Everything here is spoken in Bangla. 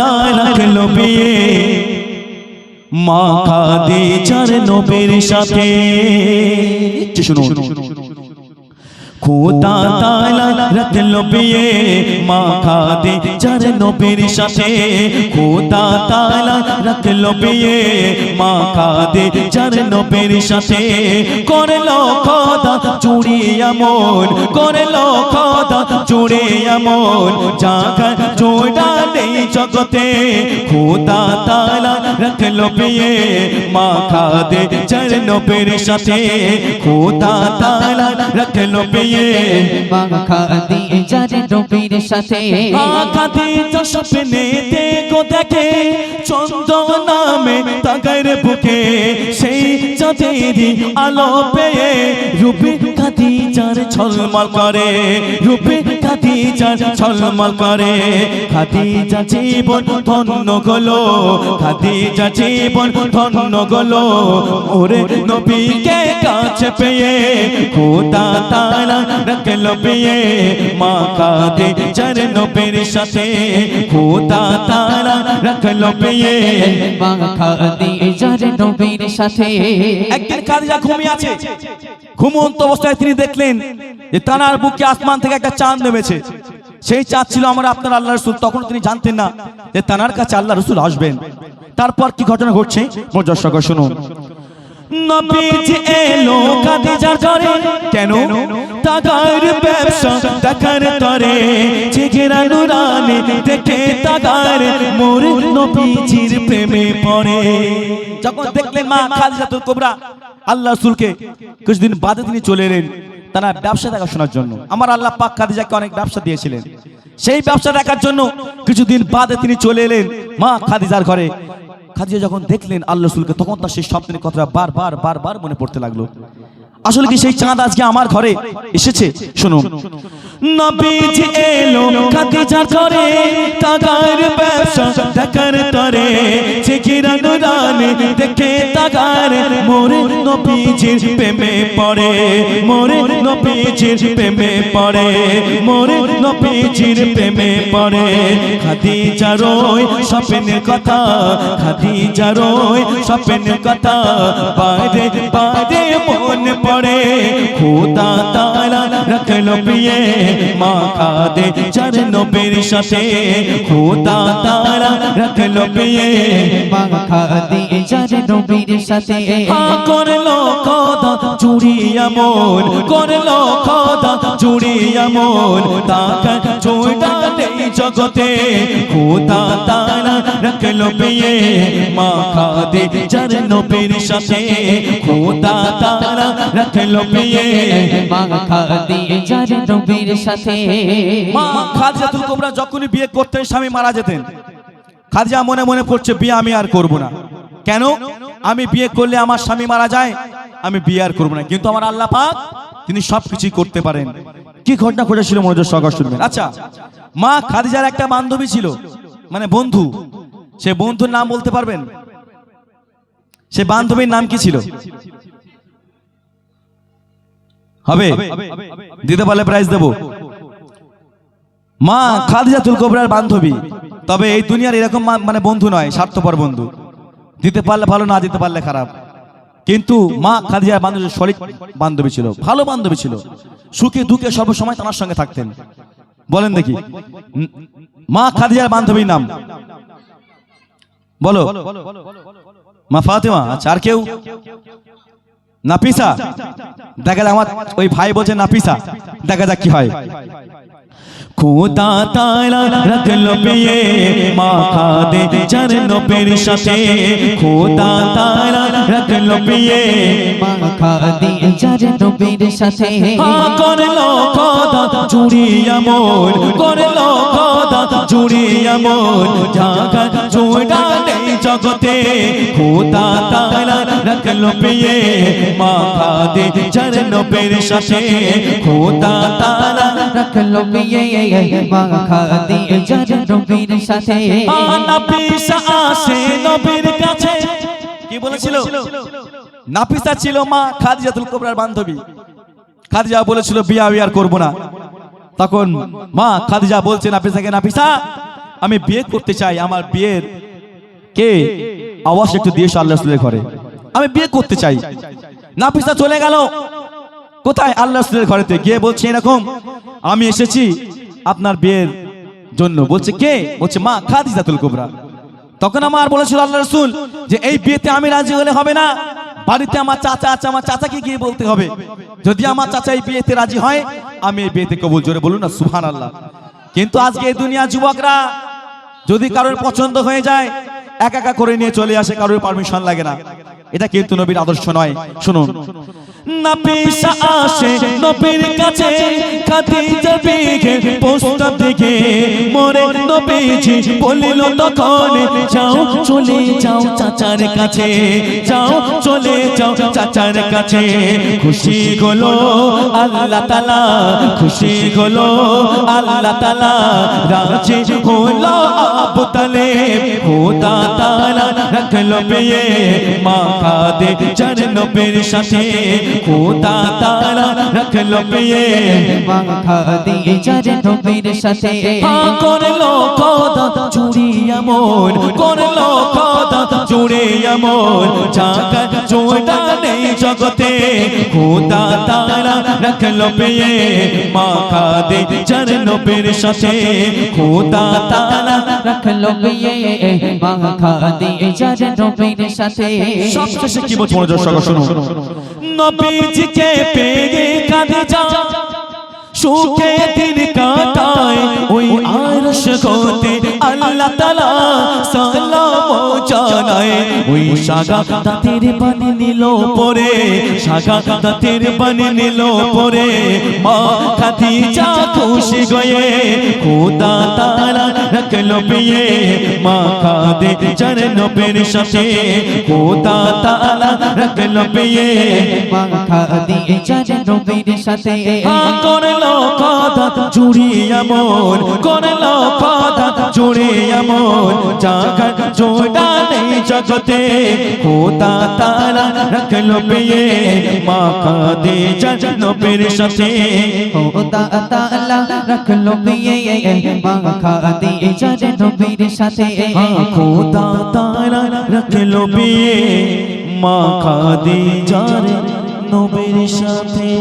রাখল বিয়ে মা খাদিজার নবীর সাথে। খোদা তাআলা রাখল বিয়ে মা খাদিজার নবীর সাথে। খোদা তাআলা রাখল বিয়ে মা খাদিজার নবীর সাথে। করল খোদা চুরি এমন করল খোদা চুরি এমন জাগা জোড়া নেই জগতে খোদা তাআলা রাখল বিয়ে মা খাদিজার নবীর সাথে। খোদা তাআলা রাখল বিয়ে মাখা দিয়ে যারে নবীর সাথে। খাদিজা স্বপ্নে দেখো দেখে চন্দ্র নামে তাগের বুকে। সেই চাঁদেরই আলো পেয়ে রূপে খাদিজার ছলমল করে, রূপে খাদিজার ছলমল করে। খাদিজা জীবন ধন্য গলো খাদিজা জীবন ধন্য গলো। ওরে নবীকে কাছে পেয়ে, খোদা তারা রাখল বিয়ে। মা খাদিজার নবীর সাথে, খোদা তারা রাখল বিয়ে। মাখা দিয়ে যারে নবীর সাথে। একদিন খাদিজা ঘুমিয়ে আছে। ঘুমন্ত অবস্থায় তিনি দেখলেন যে তানার বুকে আসমান থেকে একটা চাঁদ নেমেছে। সেই চাঁদ ছিল আমার আপনার আল্লাহ রসুল তখন তিনি জানতেন না যে তানার কাছে আল্লাহ রসুল আসবেন। তারপর কি ঘটনা ঘটছে? দর্শক শুনুন। কেন? পড়ে। যখন দেখলেন মা খাদিজাতুল কুবরা আল্লাহ রসুলকে কিছুদিন বাদে তিনি চলে এলেন তারা ব্যবসা দেখাশোনার জন্য। আমার আল্লাহ পাক খাদিজাকে অনেক ব্যবসা দিয়েছিলেন। সেই ব্যবসা দেখার জন্য কিছুদিন বাদে তিনি চলে এলেন মা খাদিজার ঘরে। খাদিজা যখন দেখলেন আল্লাহ রসুলকে, তখন তার সেই স্বপ্নের কথাটা বারবার বারবার মনে পড়তে লাগল। আসলে কি সেই চাঁদ আজকে আমার ঘরে এসেছে? শুনুন। নবীজি এলো খাদিজার ঘরে তাগার ব্যবসা দেখার তরে। চেকিরা নুরানি দেখে তাগার মোরে নবীজির প্রেমে পড়ে, মোরে নবীজির প্রেমে পড়ে, মোরে নবীজির প্রেমে পড়ে। খাদিজার ওই স্বপ্নের কথা খাদিজার ওই স্বপ্নের কথা, বাইরে বাইরে মন পড়ে। খোদা তারা রাখল বিয়ে মা খাদে চার নবীর সাথে খোদা তারা রাখল বিয়ে মাখা দিয়ে যারে নবীর সাথে করল খোদা চুরি এমন করল খোদা চুরি এমন তাকা চোটা নেই জগতে খোদা তারা রাখল বিয়ে মা খাদে চার নবীর সাথে খোদা তারা রাখল বিয়ে যারে নবীর সাথে মা খাদিজাতুল কুবরা যখনই বিয়ে করতেন স্বামী মারা যেতেন খাদিজা মনে মনে পড়ছে বিয়ে আমি আর করব না। কেন? আমি বিয়ে করলে আমার স্বামী মারা যায়, আমি বিয়ে আর করব না। কিন্তু আমার আল্লাহ পাক, তিনি সবকিছুই করতে পারেন। কি ঘটনা ঘটেছিল মনোযোগ সহকার শুনবেন। আচ্ছা মা খাদিজার একটা বান্ধবী ছিল মানে বন্ধু। সে বন্ধুর নাম বলতে পারবেন? সে বান্ধবীর নাম কি ছিল? হবে। দিতে পারলে প্রাইজ দেবো। মা খাদিজাতুল কোবরার বান্ধবী। তবে এই দুনিয়ার এরকম মানে বন্ধু নয় স্বার্থপর বন্ধু। দিতে পারলে ভালো না দিতে পারলে খারাপ। কিন্তু মা খাদিজার বান্ধবী শরিক বান্ধবী ছিল ভালো বান্ধবী ছিল। সুখে দুঃখে সর্বসময় তার সঙ্গে থাকতেন। বলেন দেখি। মা খাদিজার বান্ধবীর নাম। বলো। মা ফাতেমা আচ্ছা আর কেউ? নাপিসা দেখা যাক আমার ওই ভাই বলছে না পিসা দেখা যাক কি হয়। খোদা তারা রাখল বিয়ে মা খাদে চরণ পের সাথে খোদা তারা রাখল বিয়ে মাখা দিয়ে যারে নবীর সাথে। করল খোদা চুরি এমন করল খোদা চুরি এমন জাগা চোড়া নেই জগতে খোদা তারা রাখল বিয়ে মা খাদে চরণ পের সাথে। খোদা তারা রাখল বিয়ে মাখা দিয়ে যারে নবীর সাথে। নবীর কাছে কি বলেছিল নাপিসা ছিল। মা খাদিজাতুল কোবরার বান্ধবী। খাদিজা বলেছিল বিয়া বিয়ার করব না। তখন মা খাদিজা বলছে নাপিসাকে নাপিসা আমি বিয়ে করতে চাই। আমার বিয়ের কে? আওয়াজ একটু দিয়েছে আল্লাহ রসুলের ঘরে। আমি বিয়ে করতে চাই। নাফিসা চলে গেল। কোথায় আল্লাহ রসুলের ঘরেতে? গিয়ে বলছে এরকম আমি এসেছি আপনার বিয়ের জন্য। বলছে কে? বলছে মা খাদিজাতুল কুবরা। তখন আমার বলেছিল আল্লাহ রসুল যে এই বিয়েতে আমি রাজি হলে হবে না। বাড়িতে আমার চাচা আছে, আমার চাচাকে গিয়ে বলতে হবে। যদি আমার চাচা এই বিয়েতে রাজি হয়, আমি এই বিয়েতে কবুল জোরে বলুন না সুহান আল্লাহ কিন্তু আজকে এই দুনিয়া যুবকরা যদি কারোর পছন্দ হয়ে যায়, একা একা করে নিয়ে চলে আসে, কারোর পারমিশন লাগে না। এটা কিন্তু নবীর আদর্শ নয়। শুনুন না পেশা আসে, নবীর কাছে খাদিজা বেগে, পোস্টার দিকে মোরে নবীজি বলিল, তখন যাও, চলে যাও চাচার কাছে, যাও, চলে যাও চাচার কাছে। খুশি হলো আল্লাহ তালা, খুশি হলো আল্লাহ তালা, রাজি হলো আবু তালেব। খোদা রাখল পেয়ে মা খাদে চার নবীর সাথে। খোদা তালা রাখল পেয়ে মাখা দিয়ে যার নবীর সাথে। করল খোদা চুরি এমন করল খোদা চুরি এমন জাগা জোড়া নেই জগতে, খোদা তারা রাখল পেয়ে মা খাদে চার নবীর সাথে। খোদা তারা রাখল বিয়ে মাখা দিয়ে যার নবীর সাথে সবশেষে কি বলছে মনোযোগ সহকারে শুনুন নবীজিকে পেয়ে কাঁদে যা সুখে দিন কাটায় ওই আরশ কোতে আল্লাহ তাআলা সালাম জানায় ওই সাগা তাতের বানি নিল পরে সাগা তাতের বানি নিল পরে মা খাদিজা খুশি গয়ে খোদা তাআলা বিয়ে মা খাদে চরণ পের সাথে খোদা তাআলা রাখল বিয়ে মাখা দিয়ে যার নবীর সাথে করল কথা জুড়ি এমন করল কথা জুড়ি এমন জাগার জোড়া নেই জগতে খোদা তারা রাখল পেয়ে মা কাদে নবীর সাথে খোদা তাআলা রাখল বিয়ে মাখা দিয়ে যার নবীর সাথে খোদা তারা রাখল বিয়ে মা কাদে নবীর সাথে।